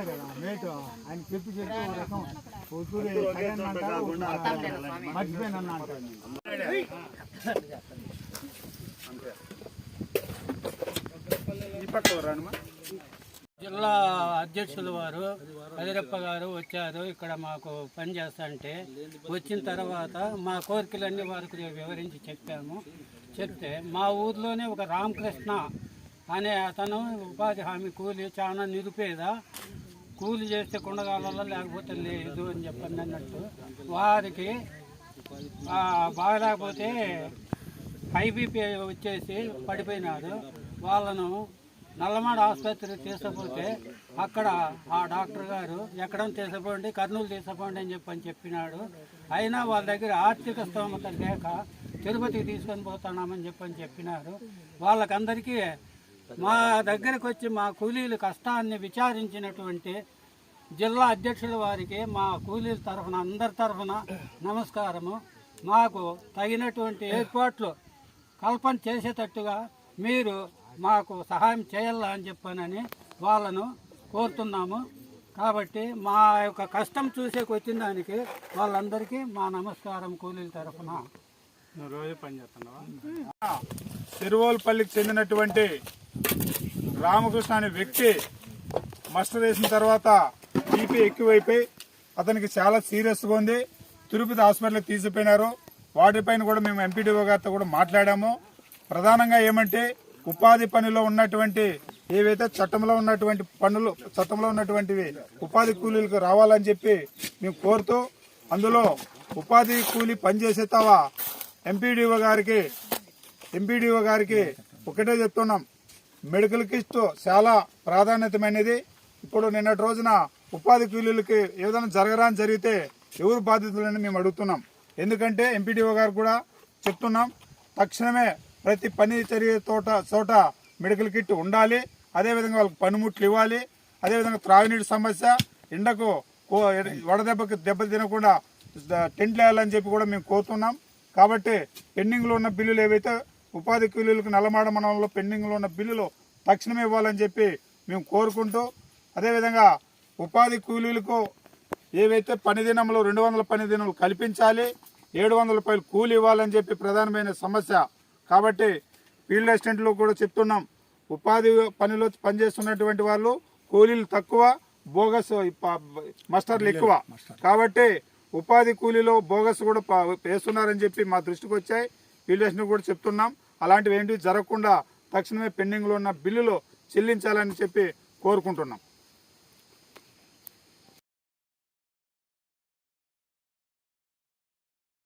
ఉన్నాడు కదా మేటు. ఆయన చెప్పి చెప్పి ఒక రకం. పొద్దురు సగన్ అంటారు మర్చిపోయిన అంటాడు జిల్లా అధ్యక్షుల వారు అదిరప్ప గారు వచ్చారు. ఇక్కడ మాకు పని చేస్తుంటే వచ్చిన తర్వాత మా కోరికలన్నీ వారికి వివరించి చెప్పాము. చెప్తే మా ఊర్లోనే ఒక రామకృష్ణ అనే అతను ఉపాధి హామీ కూలి చాలా నిరుపేద. కూలి చేస్తే కొండగాలలో లేకపోతే లేదు అని చెప్పండి అన్నట్టు. వారికి బాగలేకపోతే ఐబీపీ వచ్చేసి పడిపోయినాడు వాళ్ళను నల్లమాడ ఆసుపత్రికి తీసుకుపోతే అక్కడ ఆ డాక్టర్ గారు ఎక్కడ తీసుకుపోండి కర్నూలు తీసుకుపోండి అని చెప్పని చెప్పినాడు. అయినా వాళ్ళ దగ్గర ఆర్థిక స్తోమత లేక తిరుపతికి తీసుకొని పోతున్నామని చెప్పని చెప్పినారు. వాళ్ళకందరికీ మా దగ్గరకు వచ్చి మా కూలీల కష్టాన్ని విచారించినటువంటి జిల్లా అధ్యక్షుల వారికి మా కూలీల తరఫున అందరి తరఫున నమస్కారము. మాకు తగినటువంటి ఏర్పాట్లు కల్పన చేసేటట్టుగా మీరు మాకు సహాయం చేయాలా అని చెప్పానని వాళ్ళను కోరుతున్నాము. కాబట్టి మా యొక్క కష్టం చూసేకి వచ్చిన దానికి వాళ్ళందరికీ మా నమస్కారం కూలీల తరఫున. రోజు పని చేస్తున్నావా? తిరువోలుపల్లికి చెందినటువంటి రామకృష్ణ అనే వ్యక్తి మస్టర్ వేసిన తర్వాత బీపీ ఎక్కువైపోయి అతనికి చాలా సీరియస్గా ఉంది. తిరుపతి హాస్పిటల్కి తీసుకుపోయినారు. వాటిపైన కూడా మేము ఎంపీడీఓ గారితో కూడా మాట్లాడాము. ప్రధానంగా ఏమంటే ఉపాధి పనిలో ఉన్నటువంటి ఏవైతే చట్టంలో ఉన్నటువంటి పనులు చట్టంలో ఉన్నటువంటివి ఉపాధి కూలీలకు రావాలని చెప్పి మేము కోరుతూ అందులో ఉపాధి కూలీ పనిచేసేతావా ఎంపీడీఓ గారికి ఎంపీడీఓ గారికి ఒకటే చెప్తున్నాం. మెడికల్ కిట్ చాలా ప్రాధాన్యతమైనది. ఇప్పుడు నిన్నటి రోజున ఉపాధి కూలీలకి ఏదైనా జరగరాని జరిగితే ఎవరు బాధితులని మేము అడుగుతున్నాం. ఎందుకంటే ఎంపీడీఓ గారు కూడా చెప్తున్నాం తక్షణమే ప్రతి పని జరిగే తోట చోట మెడికల్ కిట్ ఉండాలి. అదేవిధంగా వాళ్ళకి పనిముట్లు ఇవ్వాలి. అదేవిధంగా త్రాగునీటి సమస్య ఎండకు కో- వడదెబ్బకి దెబ్బ తినకుండా టెంట్లు వేయాలని చెప్పి కూడా మేము కోరుతున్నాం. కాబట్టి పెండింగ్లో ఉన్న బిల్లులు ఏవైతే ఉపాధి కూలీలకు నల్లమాడ మండలంలో పెండింగ్లో ఉన్న బిల్లులు తక్షణమే ఇవ్వాలని చెప్పి మేము కోరుకుంటూ అదేవిధంగా ఉపాధి కూలీలకు ఏవైతే పని దినంలో రెండు వందల పని దినాలు కల్పించాలి ఏడు వందల రూపాయలు కూలి ఇవ్వాలని చెప్పి ప్రధానమైన సమస్య. కాబట్టి ఫీల్డ్ అసిస్టెంట్లు కూడా చెప్తున్నాం ఉపాధి పనిలో పనిచేస్తున్నటువంటి వాళ్ళు కూలీలు తక్కువ బోగస్ మాస్టర్లు ఎక్కువ. కాబట్టి ఉపాధి కూలీలో బోగస్ కూడా వేస్తున్నారని చెప్పి మా దృష్టికి వచ్చాయి. ఫీల్డ్ కూడా చెప్తున్నాం. అలాంటివి ఏంటివి జరగకుండా తక్షణమే పెండింగ్లో ఉన్న బిల్లులు చెల్లించాలని చెప్పి కోరుకుంటున్నాం.